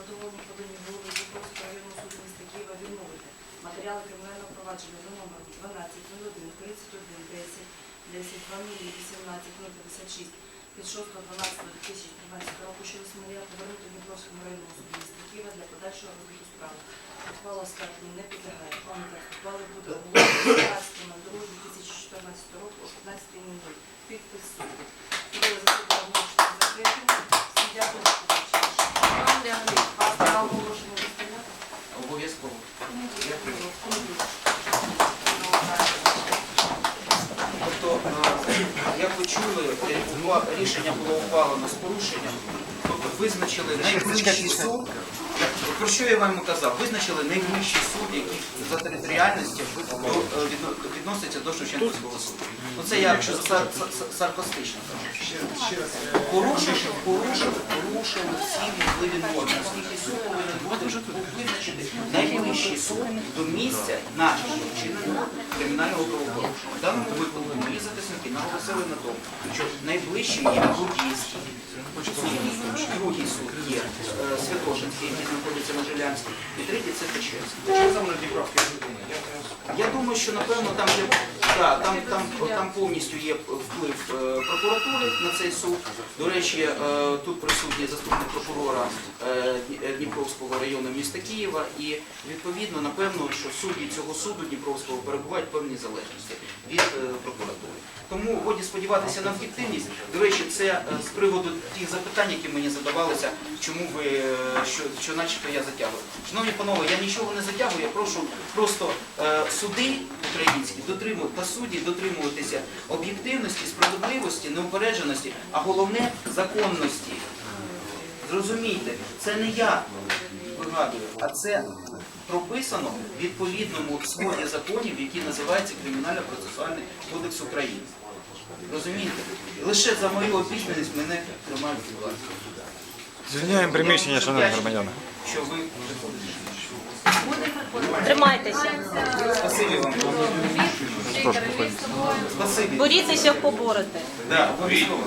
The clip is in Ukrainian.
задоволені повинні голови Дніпровського районного суду міста Києва відмовити матеріали кримінального провадження за номером 1201 31 10 10 фамілії 18056 року щодо Смолія повернути Дніпровському районному суду міста Києва для подальшого розгляду справи. Ухвала скарги не підлягає. Пам'ятник ухвали буде оголошено 15.02.2014 року о 15.00. Підпис суду. Як ви чули, е, рішення було ухвалено з порушенням, тобто визначили найближчий суд. Про що я вам казав? Визначили найближчий суд, який за територіальністю е, відно- відноситься до Шевченківського суду. Ну це я саркастично кажу. Порушив, порушив, порушив всі можливі норми. Оскільки суд повинен бути визначити найближчий суд до місця нашого вчиненого кримінального правопорушення. В даному випадку мої захисники наголосили на тому, що найближчим є Будійський, другий суд є е, Святошинський, який знаходиться на Жилянській, і третій це Печерський. Я думаю, що напевно там є да, там, там, там повністю є вплив е, прокуратури на цей суд. До речі, е, тут присутній заступник прокурора е, Дні- Дніпровського району міста Києва, і відповідно напевно, що судді цього суду Дніпровського перебувають в певній залежності від прокуратури. Тому годі сподіватися на об'єктивність. До речі, це з приводу тих запитань, які мені задавалися, чому ви що, що начебто я затягую. Шановні панове, я нічого не затягую, я прошу просто суди українські дотримують та судді дотримуватися об'єктивності, справедливості, неупередженості, а головне законності. Зрозумійте, це не я вигадую, а це прописано в відповідному своді законів, який називається Кримінально-процесуальний кодекс України. Розумієте? Лише за мою обізнаність мене тримають владі. Звільняємо приміщення, шановні громадяни. Що ви. Тримайтеся. Спасибі вам. Спасибі. Борітеся, поборете. Да, обов'язково.